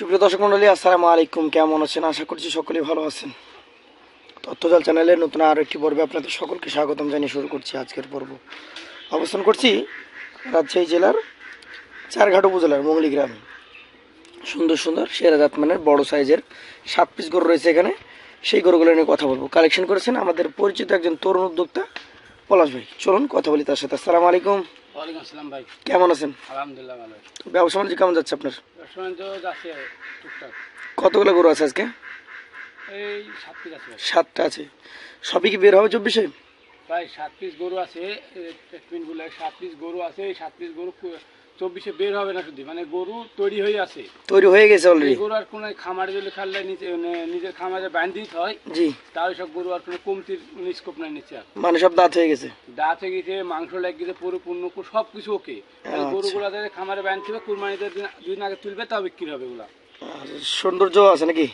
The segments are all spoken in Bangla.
সুপ্রিয় দর্শক মন্ডলী, আসসালামু আলাইকুম। কেমন আছেন? আশা করছি সকলেই ভালো আছেন। তথ্যজাল চ্যানেলের নতুন আরও একটি পর্বে আপনাদের সকলকে স্বাগতম জানিয়ে শুরু করছি আজকের পর্ব। অবস্থান করছি রাজশাহী জেলার চারঘাট উপজেলার মঙ্গলি গ্রামে। সুন্দর সুন্দর, সেরা জাতমানের বড় সাইজের সাত পিস গরু রয়েছে এখানে। সেই গরুগুলো নিয়ে কথা বলব। কালেকশন করেছেন আমাদের পরিচিত একজন তরুণ উদ্যোক্তা পলাশ ভাই। চলুন কথা বলি তার সাথে। আসসালামু আলাইকুম। ওয়ালাইকুম আসসালাম ভাই। কেমন আছেন? আলহামদুলিল্লাহ ভালো ব্যবসা বাণিজ্য কেমন যাচ্ছে আপনার? রেস্টুরেন্ট তো যাচ্ছে টুকটাক। কতগুলো গরু আছে আজকে? এই সাত পিস আছে সাতটা আছে। সবই কি বের হবে চব্বিশে? প্রায় সাত পিস গরু আছে ট্রিটমেন্টগুলো সাত পিস গরু আছে এই সাত পিস গরু চব্বিশে বের হবে না শুধু মানে গরু তৈরি হয়ে আছে। তৈরি হয়ে গেছে অলরেডি গরু আর কোনো খামারে যদি খাললে নিজে মানে নিজের খামারে হয় জি। তাহলে সব গরু আর কোনো কমতির স্কোপ নাই আর। মানে সব দাঁত হয়ে গেছে। দাঁত হয়ে গেছে মাংস লেগে গেছে পরিপূর্ণ সব কিছু ওকে আচ্ছা। গরুগুলো খামারে বাঁধতে হবে কুরবানিতে দুদিন আগে তুলবে তাও বিক্রি হবে আর সৌন্দর্য আছে নাকি?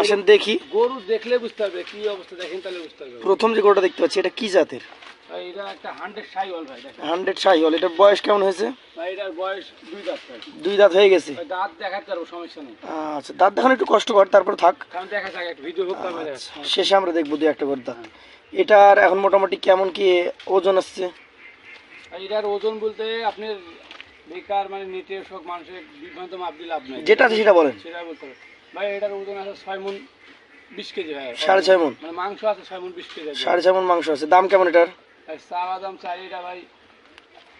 আসেন দেখি। গরু দেখলে বুঝতে পারবে কি অবস্থা দেখেন তাহলে বুঝতে পারবে। প্রথম যে গরুটা দেখতে পাচ্ছি এটা কি জাতের? হান্ড্রেড শাহিওয়াল এটার বয়স কেমন হয়েছে? ভাই এটার বয়স দুই দাঁত হয়ে গেছে? আচ্ছা দাঁত দেখানো একটু কষ্টকর তারপর থাক। কারণ দেখা যাক একটা ভিডিও হোক তারপরে দেখা আচ্ছা, শেষে আমরা দেখব দু একটা করে দাঁত। এটার এখন মোটামুটি কেমন কি ওজন আসছে? এটার ওজন বলতে আপনার বেকার মানে নেটে সব মানুষের বিভ্রান্ত মাপ দিয়ে লাভ নাই। যেটা আছে সেটা বলেন। সেটা বলতে হবে। ভাই এটার ওজন আছে ছয় মন বিশ কেজি ভাই। সাড়ে ছয় মন মানে মাংস আছে ছয় মন বিশ কেজি। সাড়ে ছয় মন মাংস আছে। দাম কেমন এটার? ভাই চাওয়া দাম চাই এটা ভাই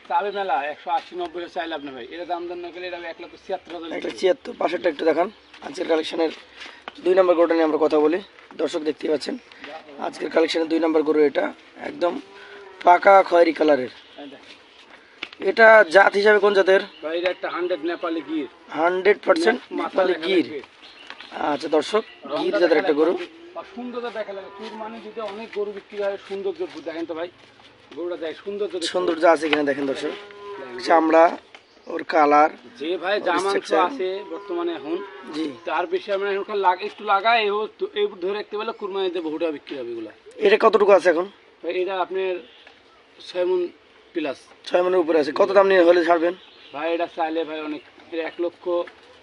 চাবে মেলা একশো আশি নব্বই চাইলে আপনি ভাই। এটা দাম দাম না গেলে এটা এক লক্ষ ছিয়াত্তর হাজার একটা ছিয়াত্তর পাশেরটা একটু দেখান। আজকের কালেকশনের দুই নম্বর গরুটা নিয়ে আমরা কথা বলি। দর্শক দেখতে পাচ্ছেন আজকের কালেকশনের দুই নম্বর গরু এটা। একদম পাকা খয়েরি কালারের। এটা জাত হিসাবে কোন জাতের? ভাই একটা hundred Nepali Gir. Hundred percent Nepali Gir. আচ্ছা দর্শক গির জাতের একটা গরু। আর সৌন্দর্য দেখা লাগে কুরবানি যদি অনেক গরু বিক্রি হয় সৌন্দর্য দেখেন তো ভাই গরুটা দেখ সৌন্দর্য সৌন্দর্য আছে কিনা দেখেন দর্শক? চামড়া ওর কালার যে ভাই যা আছে বর্তমানে এখন জি। তার বেশি আমরা এখন লাগা একটু লাগাই ও এই ধরে রাখতে পারলে কুরবানিতে বহুটা বিক্রি হবে এগুলা। এটা কতটুকু আছে এখন? ভাই এটা আপনার ছয় মন প্লাস ছয় মনের উপরে আছে। কত দাম নিয়ে হলে ছাড়বেন? ভাই এটা চাইলে ভাই অনেক এক লক্ষ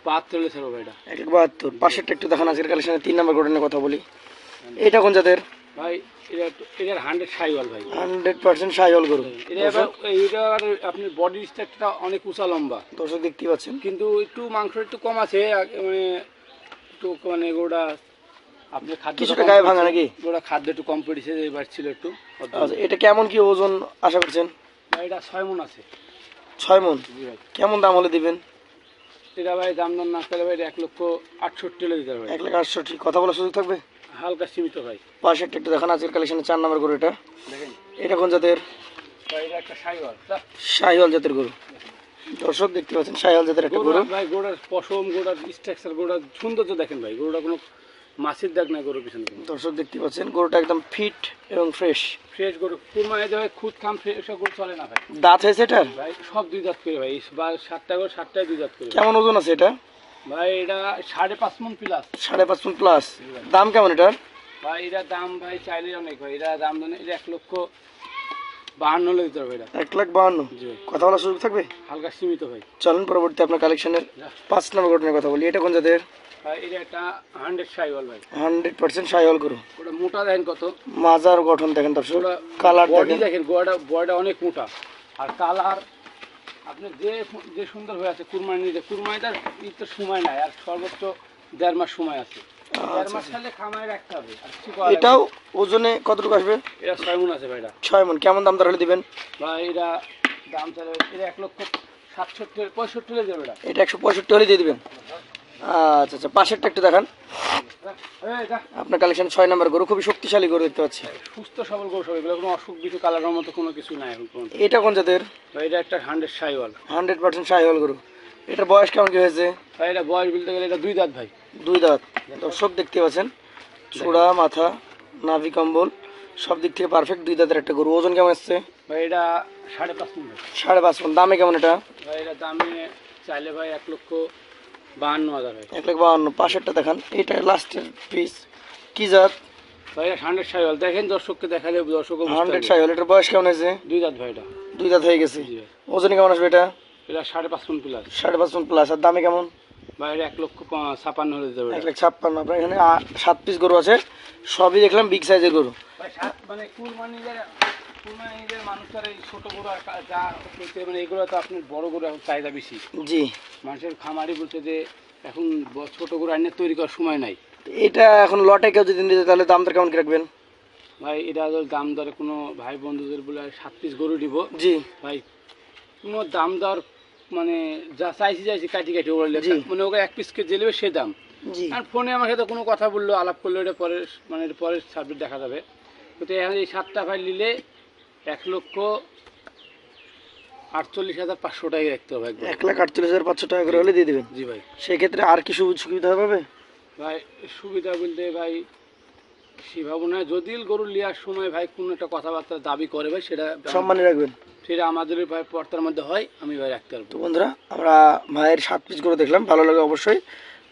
বাহাত্তর হলে ভাই এটা। এক এক বাহাত্তর। পাশেরটা একটু দেখান আজকের নম্বর কথা বলি। এটা কোন জাতের? ভাই এটা সাইওয়াল ভাই। গরু। এটা আপনার বডি স্ট্রাকচারটা অনেক উঁচা লম্বা। দর্শক দেখতেই পাচ্ছেন। কিন্তু একটু মাংস একটু কম আছে মানে একটু মানে আপনি খাদ্য কিছুটা গায়ে ভাঙা নাকি? খাদ্য একটু কম পড়েছে এবার ছিল একটু আচ্ছা এটা কেমন কি ওজন আশা করছেন? ভাই, এটা ছয় মন আছে। ছয় মন। কেমন দাম হলে দিবেন? এটা ভাই দাম দাম না পেলে ভাই এক লক্ষ আটষট্টি হলে দিতে হবে এক লাখ আটষট্টি। কথা বলার সুযোগ থাকবে? হালকা সীমিত ভাই। পাশেরটা একটু দেখান আজকের কালেকশনে চার নম্বর গরু এটা। দেখেন। এটা কোন জাতের? ভাই এটা একটা সাইওয়াল শাহিওয়াল জাতের গরু। দর্শক দেখতে পাচ্ছেন শাহিওয়াল জাতের একটা গরু। ভাই গোড়ার পশম গোড়ার স্ট্রাকচার গোড়ার সৌন্দর্য দেখেন ভাই। গরুটা কোনো মাছের দাগ নাই গরুর পিছনে দর্শক দেখতে পাচ্ছেন গরুটা একদম ফিট এবং ফ্রেশ। ফ্রেশ গরু। কুরমানে যাবে খুদ খাম ফ্রেশ গরু চলে না ভাই। দাঁত হয়েছে এটার? ভাই সব দুই দাঁত করে ভাই বা সাতটা করে সাতটায় দুই দাঁত করে। কেমন ওজন আছে এটা? ভাই এটা সাড়ে পাঁচ মন প্লাস সাড়ে পাঁচ ফুট প্লাস দাম কেমন এটার? ভাই এটার দাম ভাই চাইলে অনেক ভাই এটা দাম জানে এটা এক লক্ষ বাহান্ন হলে দিতে হবে এটা। এক লাখ বাহান্ন। কথা বলার সুযোগ থাকবে? হালকা সীমিত ভাই। চলেন পরবর্তী আপনার কালেকশনের পাঁচ নম্বর ঘটনার কথা বলি। এটা কোন জাতের? এটা একটা হান্ড্রেড সাইওয়াল ভাই। হান্ড্রেড পার্সেন্ট সাইহল গরু। ওটা মোটা দেখেন কত। মাজার গঠন দেখেন দর্শক কালার বডি দেখেন। বডিটা বডিটা অনেক মোটা। আর কালার আপনি যে যে সুন্দর হয়ে আছে কুরবানি নিতে কুরবানিটার তো সময় নাই আর সর্বোচ্চ দেড় মাস সময় আছে। লাগবে না। এটাও ওজনে কতটুকু আসবে? এটা ছয় মন আছে ভাই ছয় মন কেমন দাম দর হলে দিবেন? বা এটা দাম চাইলে এটা এক লক্ষ সাতষট্টি পঁয়ষট্টি হলে এটা। এটা একশো পঁয়ষট্টি হলে দিয়ে দিবেন। আচ্ছা আচ্ছা পাশেরটা একটু দেখান। আপনার কালেকশন ছয় নম্বর গরু খুবই শক্তিশালী গরু দেখতে পাচ্ছি। সুস্থ সবল গরু সব এগুলো কোনো অসুখ বিসুখ কালারের মতো কোনো কিছু নাই এটা কোন জাতের? এটা একটা hundred Sahiwal. Hundred percent Sahiwal গরু। এটার বয়স কেমন কি হয়েছে? ভাই এটা বয়স বলতে গেলে এটা দুই দাঁত ভাই। দুই দাঁত। দর্শক দেখতে পাচ্ছেন চূড়া মাথা নাভি কম্বল সব দিক থেকে পারফেক্ট দুই দাঁতের একটা গরু। ওজন কেমন আসছে ভাই এটা সাড়ে পাঁচ সাড়ে পাঁচ দামে কেমন এটা? ভাই এটা দামে চাইলে ভাই এক লক্ষ বাহান্ন হাজার এক লাখ বাহান্ন পাশেরটা দেখান। এটা লাস্টের পিস কি জাত? ভাই হান্ড্রেড সাইওয়াল। দেখেন দর্শককে দেখালে দর্শক হান্ড্রেড এটার বয়স কেমন হয়েছে? দুই দাঁত ভাই এটা। দুই দাঁত হয়ে গেছে। ওজনে কেমন আসবে এটা? এটা সাড়ে পাঁচ মন প্লাস সাড়ে পাঁচ মন প্লাস আর দামে কেমন? এক লক্ষ ছাপান্ন হলে এক লাখ ছাপ্পান্ন। আপনার এখানে সাত পিস গরু আছে। সবই দেখলাম বিগ সাইজের গরু। মানে মানুষের এই ছোট যা মানে এগুলো তো আপনার বড় এখন চাহিদা বেশি। জি। মানুষের খামারি বলতে যে এখন ছোট তৈরি করার সময় নাই। এটা এখন লটে কেউ যদি নিতে তাহলে দাম দর কেমন কি রাখবেন? ভাই এটা দাম দরে কোনো ভাই বন্ধুদের বলে সাত পিস গরু দিব। জি। ভাই কোনো দাম দর মানে যা চাইছি চাইছি কাটি কাটি। মানে ওকে এক পিসকে যে নেবে সে দাম। আর ফোনে আমার সাথে কোনো কথা বলল আলাপ করল এটা পরে মানে পরের সাবজেক্ট দেখা যাবে। কিন্তু এই সাতটা ভাই নিলে এক লক্ষ আটচল্লিশ হাজার পাঁচশো টাকা রাখতে হবে এক লাখ আটচল্লিশ হাজার পাঁচশো টাকা করে হলে দিয়ে দেবেন? জি ভাই। সেক্ষেত্রে আর কি সুবিধা সুবিধা হবে? ভাই সুবিধা বলতে ভাই সে ভাবনা যদি গরু নেওয়ার সময় ভাই কোনো একটা কথাবার্তা দাবি করে ভাই সেটা সম্মানে রাখবেন। সেটা আমাদের ভাই পর্তার মধ্যে হয় আমি ভাই রাখতে পারব। তো বন্ধুরা আমরা ভাইয়ের সাত পিস করে দেখলাম ভালো লাগে অবশ্যই।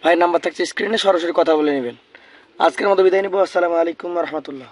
ভাইয়ের নাম্বার থাকছে স্ক্রিনে সরাসরি কথা বলে নেবেন। আজকের মতো বিদায় নিব আসসালামু আলাইকুম রহমতুল্লাহ।